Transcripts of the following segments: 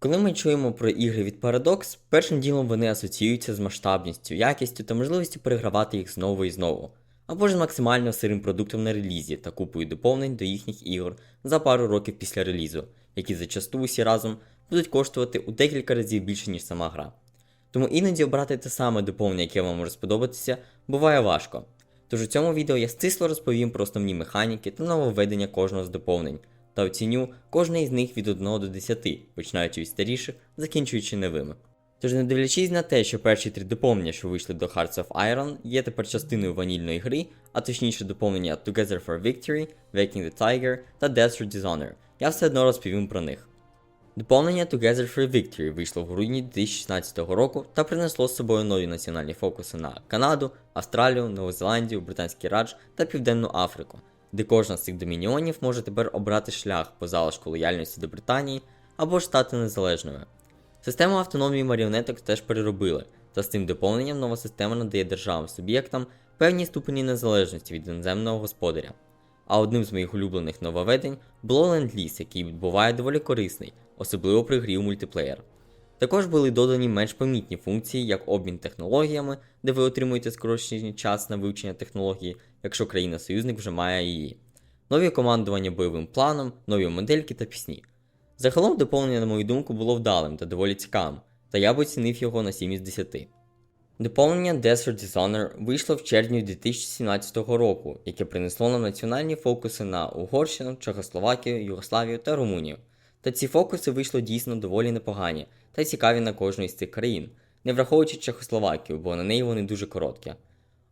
Коли ми чуємо про ігри від Paradox, першим ділом вони асоціюються з масштабністю, якістю та можливістю перегравати їх знову і знову, або ж з максимально сирим продуктом на релізі та купою доповнень до їхніх ігор за пару років після релізу, які зачасту усі разом будуть коштувати у декілька разів більше, ніж сама гра. Тому іноді обрати те саме доповнення, яке вам може сподобатися, буває важко. Тож у цьому відео я стисло розповім про основні механіки та нововведення кожного з доповнень, та оціню кожне із них від 1 до 10, починаючи від старіших, закінчуючи новими. Тож не дивлячись на те, що перші три доповнення, що вийшли до Hearts of Iron, є тепер частиною ванільної гри, а точніше доповнення Together for Victory, Waking the Tiger та Death through Dishonor, я все одно розповім про них. Доповнення Together for Victory вийшло в грудні 2016 року та принесло з собою нові національні фокуси на Канаду, Австралію, Нову Зеландію, Британський Радж та Південну Африку, де кожна з цих домініонів може тепер обрати шлях по залишку лояльності до Британії або ж стати незалежною. Систему автономії маріонеток теж переробили, та з цим доповненням нова система надає державам-суб'єктам певні ступені незалежності від іноземного господаря. А одним з моїх улюблених нововведень було ленд-ліз, який буває доволі корисний, особливо при грі у мультиплеєр. Також були додані менш помітні функції, як обмін технологіями, де ви отримуєте скорочений час на вивчення технології, якщо країна-союзник вже має її, нові командування бойовим планом, нові модельки та пісні. Загалом доповнення, на мою думку, було вдалим та доволі цікавим, та я б оцінив його на 7 із 10. Доповнення Desert Dishonor вийшло в червні 2017 року, яке принесло нам національні фокуси на Угорщину, Чехословакію, Югославію та Румунію. Та ці фокуси вийшло дійсно доволі непогані та цікаві на кожну із цих країн, не враховуючи Чехословакію, бо на неї вони дуже короткі.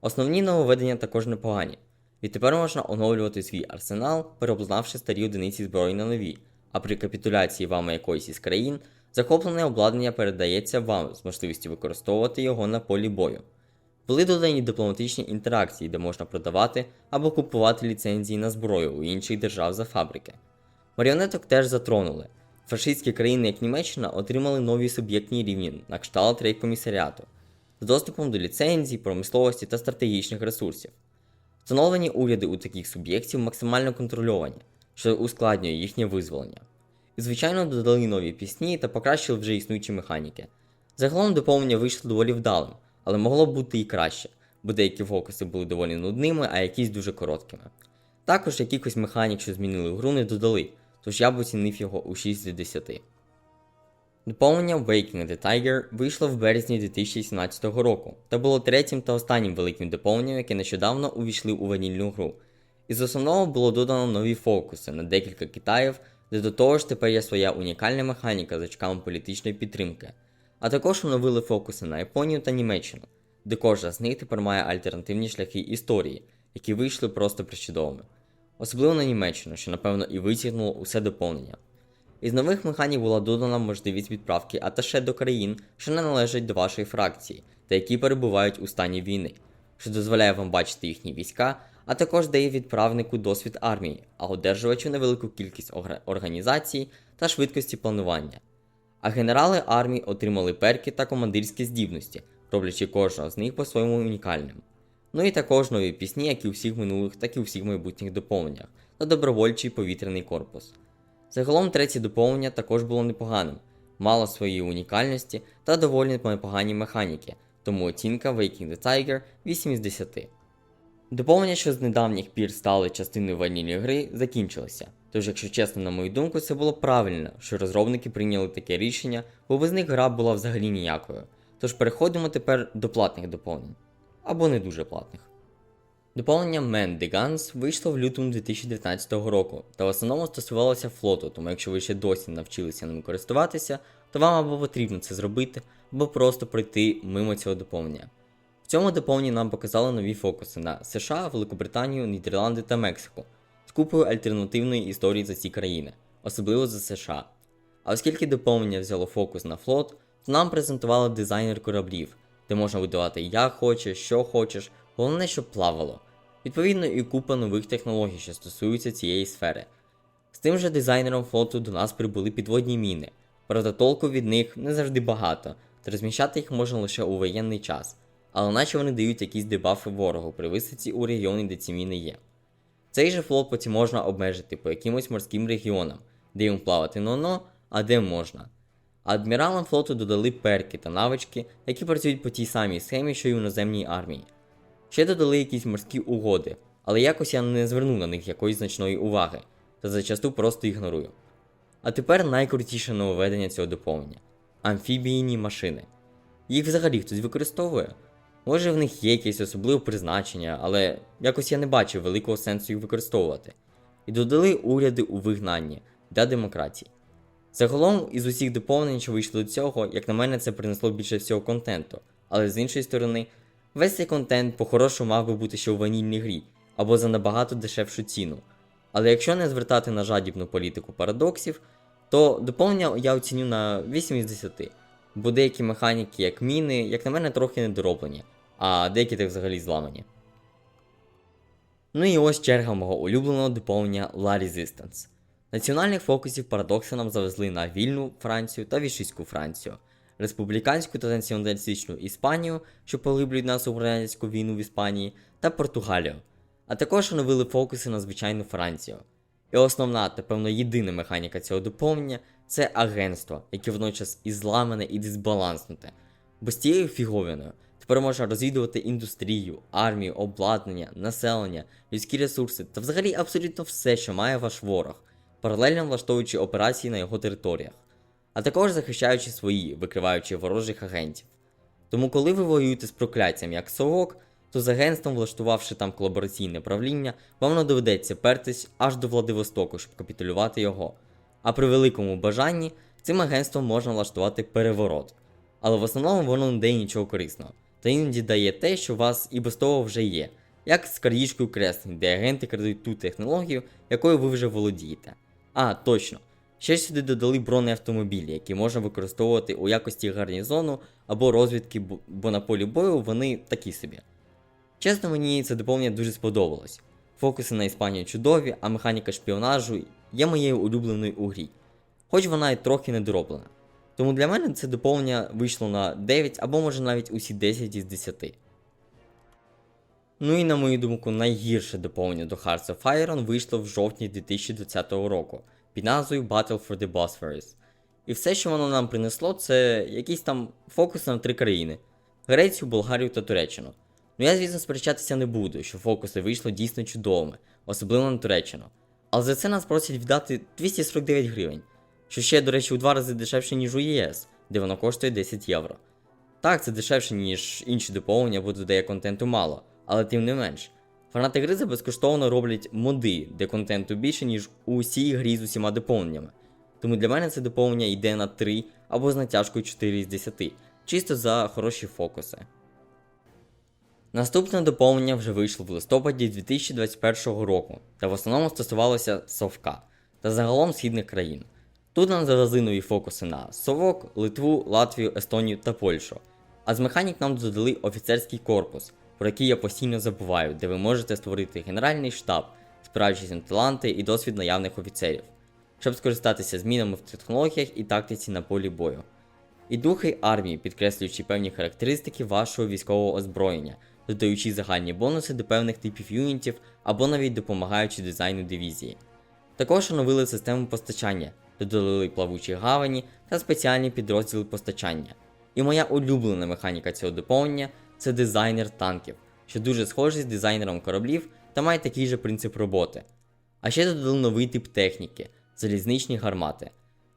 Основні нововведення також непогані. Відтепер можна оновлювати свій арсенал, переобладнавши старі одиниці зброї на нові, а при капітуляції вами якоїсь із країн захоплене обладнання передається вам з можливістю використовувати його на полі бою. Були додані дипломатичні інтеракції, де можна продавати або купувати ліцензії на зброю у інших держав за фабрики. Маріонеток теж затронули. Фашистські країни, як Німеччина, отримали нові суб'єктні рівні на кшталт рейкомісаріату з доступом до ліцензій, промисловості та стратегічних ресурсів. Встановлені уряди у таких суб'єктів максимально контрольовані, що ускладнює їхнє визволення. І, звичайно, додали нові пісні та покращили вже існуючі механіки. Загалом доповнення вийшло доволі вдалим, але могло б бути і краще, бо деякі фокуси були доволі нудними, а якісь дуже короткими. Також якихось механік, що змінили гру, не додали, тож я б оцінив його у 6 з 10. Доповнення Waking the Tiger вийшло в березні 2017 року та було третім та останнім великим доповненням, яке нещодавно увійшли у ванільну гру. Із основного було додано нові фокуси на декілька Китаїв, де до того ж тепер є своя унікальна механіка з очками політичної підтримки, а також оновили фокуси на Японію та Німеччину, де кожна з них тепер має альтернативні шляхи історії, які вийшли просто причудовими. Особливо на Німеччину, що напевно і витягнуло усе доповнення. Із нових механік була додана можливість відправки аташе до країн, що не належать до вашої фракції, та які перебувають у стані війни, що дозволяє вам бачити їхні війська, а також дає відправнику досвід армії, а одержувачу невелику кількість організацій та швидкості планування. А генерали армії отримали перки та командирські здібності, роблячи кожного з них по-своєму унікальним. Ну і також нові пісні, як і у всіх минулих, так і у всіх майбутніх доповненнях, та добровольчий повітряний корпус. Загалом третє доповнення також було непоганим, мало своєї унікальності та доволі непогані механіки, тому оцінка Waking the Tiger 8 із 10. Доповнення, що з недавніх пір стали частиною ванільної гри, закінчилося. Тож, якщо чесно, на мою думку, це було правильно, що розробники прийняли таке рішення, бо без них гра була взагалі ніякою. Тож переходимо тепер до платних доповнень. Або не дуже платних. Доповнення Man the Guns вийшло в лютому 2019 року та в основному стосувалося флоту, тому якщо ви ще досі навчилися ним користуватися, то вам або потрібно це зробити, або просто пройти мимо цього доповнення. В цьому доповненні нам показали нові фокуси на США, Великобританію, Нідерланди та Мексику з купою альтернативної історії за ці країни, особливо за США. А оскільки доповнення взяло фокус на флот, то нам презентували дизайнер кораблів, де можна видавати як хочеш, що хочеш, головне, щоб плавало. Відповідно, і купа нових технологій, що стосуються цієї сфери. З тим же дизайнером флоту до нас прибули підводні міни, правда, толку від них не завжди багато, та розміщати їх можна лише у воєнний час, але наче вони дають якісь дебафи ворогу при висадці у регіоні, де ці міни є. Цей же флот потім можна обмежити по якимось морським регіонам, де їм плавати но-но, а де можна. Адміралам флоту додали перки та навички, які працюють по тій самій схемі, що й у наземній армії. Ще додали якісь морські угоди, але якось я не звернув на них якоїсь значної уваги, та зачасту просто ігнорую. А тепер найкрутіше нововведення цього доповнення амфібійні машини. Їх взагалі хтось використовує. Може в них є якесь особливе призначення, але якось я не бачив великого сенсу їх використовувати. І додали уряди у вигнанні для демократії. Загалом, із усіх доповнень, що вийшли до цього, як на мене, це принесло більше всього контенту. Але з іншої сторони, весь цей контент по-хорошому мав би бути ще у ванільній грі, або за набагато дешевшу ціну. Але якщо не звертати на жадібну політику парадоксів, то доповнення я оціню на 8 із 10. Бо деякі механіки, як міни, як на мене, трохи недороблені, а деякі так взагалі зламані. Ну і ось черга мого улюбленого доповнення La Resistance. Національних фокусів парадокси нам завезли на вільну Францію та вішистську Францію, республіканську та націоналістичну Іспанію, що поглиблюють нас у громадянську війну в Іспанії, та Португалію, а також оновили фокуси на звичайну Францію. І основна та певно єдина механіка цього доповнення це агентство, яке водночас і зламане, і дисбаланснуте. Бо з цією фіговиною тепер можна розвідувати індустрію, армію, обладнання, населення, людські ресурси та взагалі абсолютно все, що має ваш ворог, паралельно влаштовуючи операції на його територіях, а також захищаючи свої, викриваючи ворожих агентів. Тому, коли ви воюєте з прокляттям як совок, то з агентством, влаштувавши там колабораційне правління, вам не доведеться пертись аж до Владивостоку, щоб капітулювати його. А при великому бажанні цим агентством можна влаштувати переворот. Але в основному воно не дає нічого корисного, та іноді дає те, що у вас і без того вже є, як з крадіжкою креслень, де агенти крадуть ту технологію, якою ви вже володієте. А, точно. Ще сюди додали бронеавтомобілі, які можна використовувати у якості гарнізону або розвідки, бо- на полі бою вони такі собі. Чесно, мені це доповнення дуже сподобалось. Фокуси на Іспанію чудові, а механіка шпіонажу є моєю улюбленою у грі, хоч вона і трохи недороблена. Тому для мене це доповнення вийшло на 9 або може навіть усі 10 із 10. Ну і на мою думку, найгірше доповнення до Hearts of Iron вийшло в жовтні 2020 року під назвою Battle for the Bosphorus. І все, що воно нам принесло, це якісь там фокуси на три країни: Грецію, Болгарію та Туреччину. Ну я, звісно, сперечатися не буду, що фокуси вийшли дійсно чудовими, особливо на Туреччину. Але за це нас просять віддати 249 гривень, що ще, до речі, у два рази дешевше, ніж у ЄС, де воно коштує 10 євро. Так, це дешевше, ніж інші доповнення, бо додає контенту мало, але тим не менш. Фанати гри за безкоштовно роблять моди, де контенту більше, ніж у усій грі з усіма доповненнями. Тому для мене це доповнення йде на 3 або з натяжкою 4 з 10, чисто за хороші фокуси. Наступне доповнення вже вийшло в листопаді 2021 року, та в основному стосувалося Совка та загалом східних країн. Тут нам завезли фокуси на Совок, Литву, Латвію, Естонію та Польщу. А з механік нам додали офіцерський корпус, про який я постійно забуваю, де ви можете створити генеральний штаб, спираючись на таланти і досвід наявних офіцерів, щоб скористатися змінами в технологіях і тактиці на полі бою. І духи армії, підкреслюючи певні характеристики вашого військового озброєння, додаючи загальні бонуси до певних типів юнітів або навіть допомагаючи дизайну дивізії. Також оновили систему постачання, додали плавучі гавані та спеціальні підрозділи постачання. І моя улюблена механіка цього доповнення це дизайнер танків, що дуже схожий з дизайнером кораблів та має такий же принцип роботи. А ще додали новий тип техніки залізничні гармати.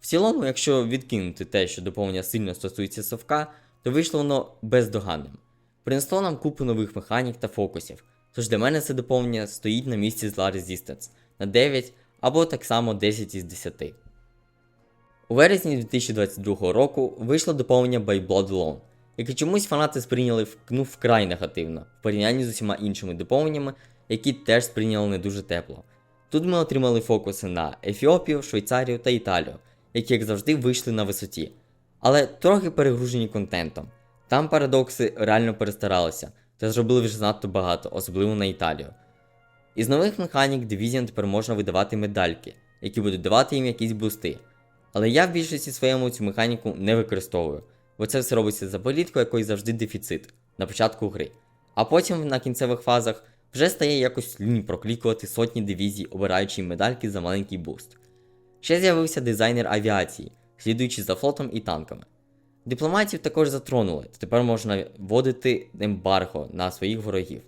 В цілому, якщо відкинути те, що доповнення сильно стосується совка, то вийшло воно бездоганним. Принесло нам купу нових механік та фокусів, тож для мене це доповнення стоїть на місці зла Resistance на 9 або так само 10 із 10. У вересні 2022 року вийшло доповнення by Blood Alone, яке чомусь фанати сприйняли ну, вкрай негативно в порівнянні з усіма іншими доповненнями, які теж сприйняли не дуже тепло. Тут ми отримали фокуси на Ефіопію, Швейцарію та Італію, які, як завжди, вийшли на висоті, але трохи перегружені контентом. Там парадокси реально перестаралися та зробили вже занадто багато, особливо на Італію. Із нових механік дивізіям тепер можна видавати медальки, які будуть давати їм якісь бусти. Але я в більшості своєму цю механіку не використовую, бо це все робиться за політкою, якої завжди дефіцит на початку гри. А потім на кінцевих фазах вже стає якось лінь проклікувати сотні дивізій, обираючи медальки за маленький буст. Ще з'явився дизайнер авіації слідуючи за флотом і танками. Дипломатів також затронули, та тепер можна вводити ембарго на своїх ворогів.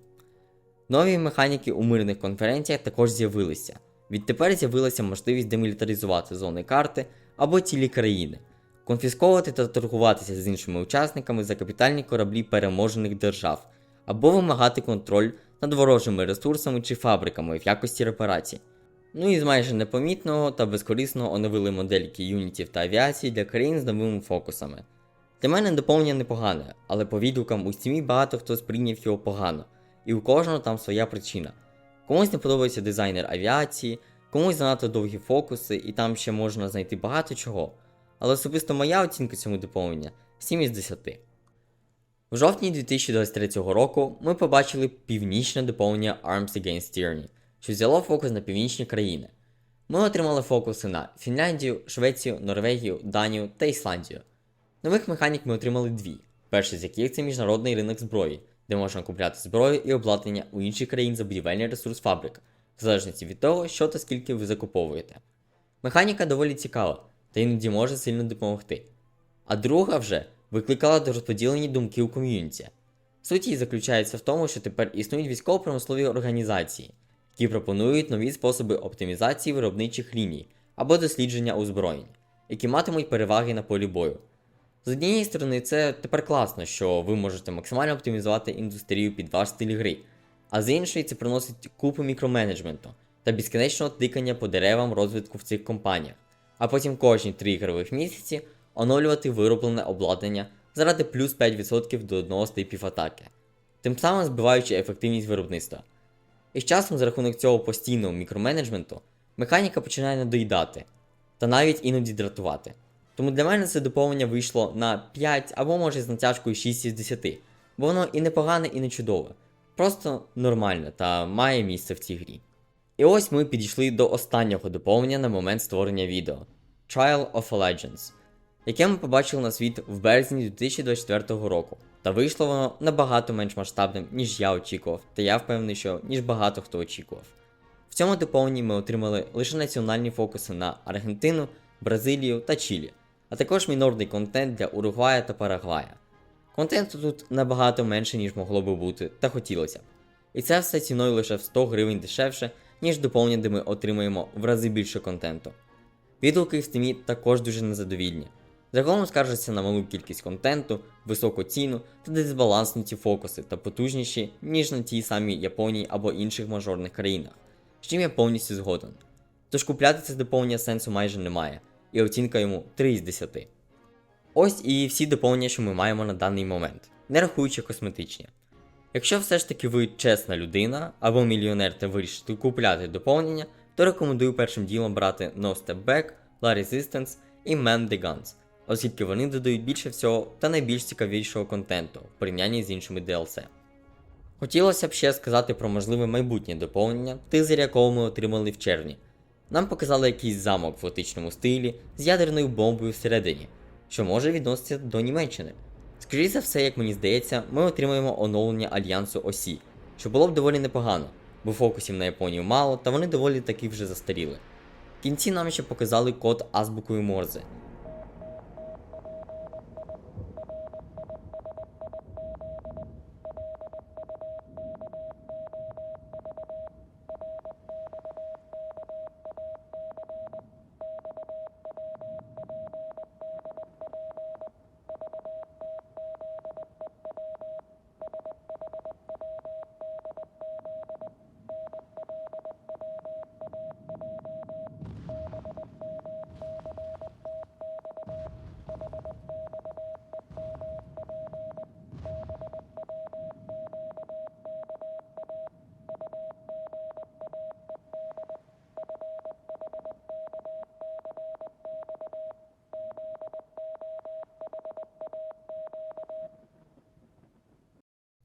Нові механіки у мирних конференціях також з'явилися. Відтепер з'явилася можливість демілітаризувати зони карти або цілі країни, конфісковувати та торгуватися з іншими учасниками за капітальні кораблі переможених держав, або вимагати контроль над ворожими ресурсами чи фабриками в якості репарацій. Ну і з майже непомітного та безкорисного оновили модельки юнітів та авіації для країн з новими фокусами. Для мене доповнення непогане, але по відгукам у стімі багато хто сприйняв його погано, і у кожного там своя причина. Комусь не подобається дизайнер авіації, комусь занадто довгі фокуси, і там ще можна знайти багато чого. Але особисто моя оцінка цьому доповнення 7 із 10. В жовтні 2023 року ми побачили північне доповнення Arms Against Tyranny, що взяло фокус на північні країни. Ми отримали фокуси на Фінляндію, Швецію, Норвегію, Данію та Ісландію. Нових механік ми отримали дві, перший з яких це міжнародний ринок зброї, де можна купляти зброю і обладнання у інших країн за будівельний ресурс фабрик, в залежності від того, що та скільки ви закуповуєте. Механіка доволі цікава, та іноді може сильно допомогти. А друга вже викликала розподілені думки у ком'юніті. Суть її заключається в тому, що тепер існують військово-промислові організації, які пропонують нові способи оптимізації виробничих ліній або дослідження озброєнь, які матимуть переваги на полі бою. З однієї сторони, це тепер класно, що ви можете максимально оптимізувати індустрію під ваш стиль гри, а з іншої це приносить купу мікроменеджменту та безкінечного тикання по деревам розвитку в цих компаніях, а потім кожні 3 ігрових місяці оновлювати вироблене обладнання заради плюс 5% до одного з типів атаки, тим самим збиваючи ефективність виробництва. І з часом, за рахунок цього постійного мікроменеджменту, механіка починає надоїдати та навіть іноді дратувати. Тому для мене це доповнення вийшло на 5 або може з натяжкою 6 із 10, бо воно і не погане, і не чудове, просто нормальне та має місце в цій грі. І ось ми підійшли до останнього доповнення на момент створення відео Trial of Legends, яке ми побачили на світ в березні 2024 року. Та вийшло воно набагато менш масштабним, ніж я очікував, та я впевнений, що ніж багато хто очікував. В цьому доповненні ми отримали лише національні фокуси на Аргентину, Бразилію та Чилі, а також мінорний контент для Уругвая та Парагвая. Контенту тут набагато менше, ніж могло би бути, та хотілося б. І це все ціною лише в 100 гривень дешевше, ніж доповнення, де ми отримаємо в рази більше контенту. Відгуки в стимі також дуже незадовільні. Загалом скаржаться на малу кількість контенту, високу ціну та дисбалансні фокуси та потужніші, ніж на тій самій Японії або інших мажорних країнах, з чим я повністю згоден. Тож купляти це доповнення сенсу майже немає, і оцінка йому 3 із 10. Ось і всі доповнення, що ми маємо на даний момент, не рахуючи косметичні. Якщо все ж таки ви чесна людина або мільйонер та вирішите купляти доповнення, то рекомендую першим ділом брати No Step Back, La Resistance і Man the Guns, оскільки вони додають більше всього та найбільш цікавішого контенту в порівнянні з іншими DLC. Хотілося б ще сказати про можливе майбутнє доповнення, тизер якого ми отримали в червні. Нам показали якийсь замок в готичному стилі з ядерною бомбою всередині, що може відноситися до Німеччини. Скоріше за все, як мені здається, ми отримаємо оновлення альянсу Осі, що було б доволі непогано, бо фокусів на Японію мало, та вони доволі таки вже застаріли. В кінці нам ще показали код азбукою Морзе.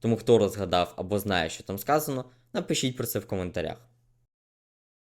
Тому хто розгадав або знає, що там сказано, напишіть про це в коментарях.